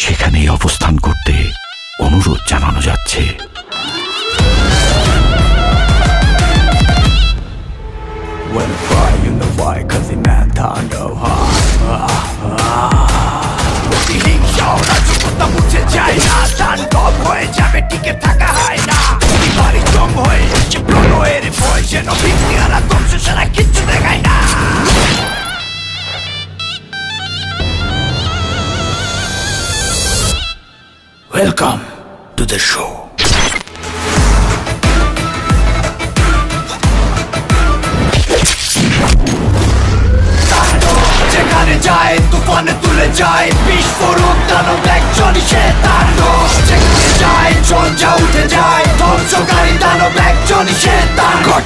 সেখানেই অবস্থান করতে অনুরোধ জানানো যাচ্ছে When I cry, you know why, cause the man know হিংসাওরা Welcome to the show. যেখানে যায় তুফানে তুলে যায় বিস্ফোরক দানব একজনই সে তাণ্ডব যেখানে যায় ঝঞ্ঝা উঠে যায় ধ্বংসকারী দানব সে তাণ্ডব